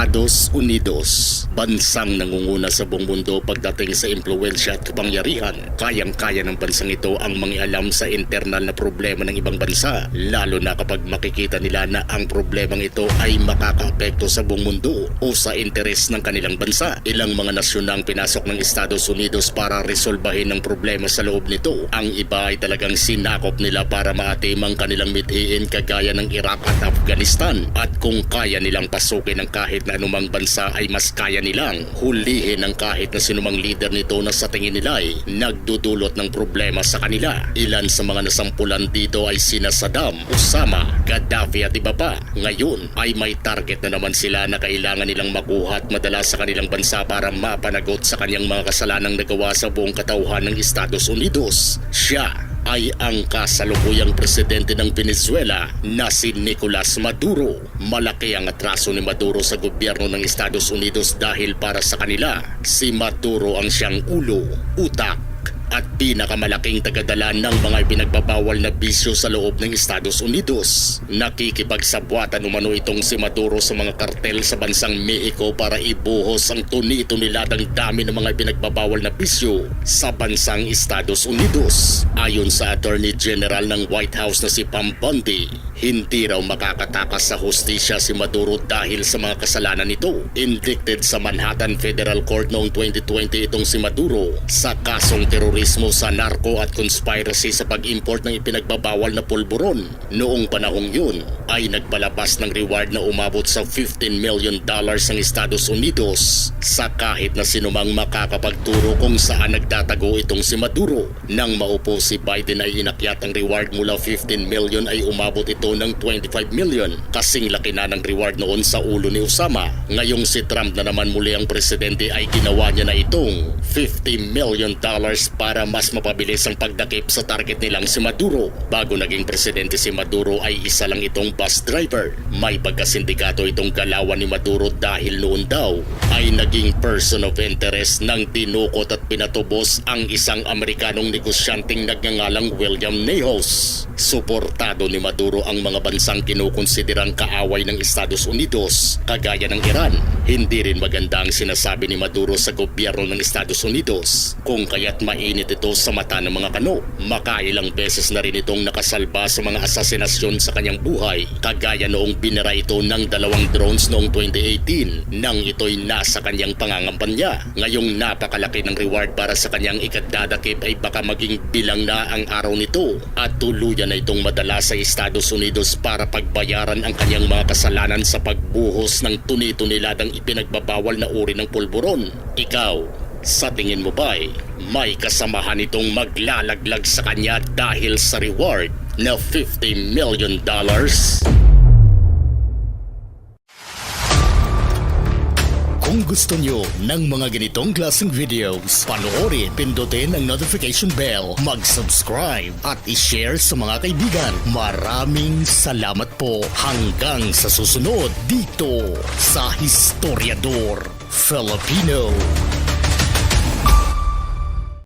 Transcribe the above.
Estados Unidos, bansang nangunguna sa buong mundo pagdating sa impluensya at kapangyarihan. Kayang-kaya ng bansang ito ang mangialam sa internal na problema ng ibang bansa, lalo na kapag makikita nila na ang problemang ito ay makakaapekto sa buong mundo o sa interes ng kanilang bansa. Ilang mga nasyon ang pinasok ng Estados Unidos para resolbahin ang problema sa loob nito. Ang iba ay talagang sinakop nila para maatim ang kanilang mithiin kagaya ng Iraq at Afghanistan. At kung kaya nilang pasukin ng kahit na anumang bansa ay mas kaya nilang hulihin ang kahit na sinumang leader nito na sa tingin nila ay nagdudulot ng problema sa kanila. Ilan sa mga nasampulan dito ay sina Saddam, Osama, Gaddafi at iba pa. Ngayon ay may target na naman sila na kailangan nilang makuha at madala sa kanilang bansa para mapanagot sa kanyang mga kasalanang nagawa sa buong katauhan ng Estados Unidos. Siya ay ang kasalukuyang presidente ng Venezuela na si Nicolas Maduro. Malaki ang atraso ni Maduro sa gobyerno ng Estados Unidos dahil para sa kanila, si Maduro ang siyang ulo, utak, at pinakamalaking tagadala ng mga pinagbabawal na bisyo sa loob ng Estados Unidos. Nakikipagsabwatan umano itong si Maduro sa mga kartel sa bansang Mexico para ibuhos ang tunito niladang dami ng mga pinagbabawal na bisyo sa bansang Estados Unidos. Ayon sa Attorney General ng White House na si Pam Bondi, hindi raw makakatakas sa hustisya si Maduro dahil sa mga kasalanan nito. Indicted sa Manhattan Federal Court noong 2020 itong si Maduro sa kasong terorismo sa narco at conspiracy sa pag-import ng ipinagbabawal na pulburon. Noong panahong yun ay nagpalabas ng reward na umabot sa 15 million dollars ng Estados Unidos sa kahit na sinumang makakapagturo kung saan nagtatago itong si Maduro. Nang maupo si Biden ay inakyat ang reward mula 15 million ay umabot ito ng 25 million. Kasing laki na ng reward noon sa ulo ni Osama. Ngayong si Trump na naman muli ang presidente ay ginawa niya na itong 50 million dollars para mas mapabilis ang pagdakip sa target nilang si Maduro. Bago naging presidente si Maduro ay isa lang itong bus driver. May pagkasindikato itong galawan ni Maduro dahil noon daw ay naging person of interest ng dinukot at pinatubos ang isang Amerikanong negosyanteng nagngangalang William Nehos. Suportado ni Maduro ang mga bansang kinukonsiderang kaaway ng Estados Unidos kagaya ng Iran. Hindi rin maganda ang sinasabi ni Maduro sa gobyerno ng Estados Unidos kung kaya't mainit ito sa mata ng mga kano. Makailang beses na rin itong nakasalba sa mga asasinasyon sa kanyang buhay kagaya noong binira ito ng dalawang drones noong 2018 nang ito'y nasa kanyang pangangampanya. Ngayong napakalaki ng reward para sa kanyang ikadadakip ay baka maging bilang na ang araw nito at tuluyan na itong madala sa Estados Unidos para pagbayaran ang kanyang mga kasalanan sa pagbuhos ng tunito-niladang ipinagbabawal na uri ng pulburon. Ikaw, sa tingin mo ba'y may kasamahan itong maglalaglag sa kanya dahil sa reward na 50 million dollars? Kung gusto nyo ng mga ganitong klaseng videos, panoorin, pindutin ang notification bell, mag-subscribe at i-share sa mga kaibigan. Maraming salamat po hanggang sa susunod dito sa Historiador Filipino.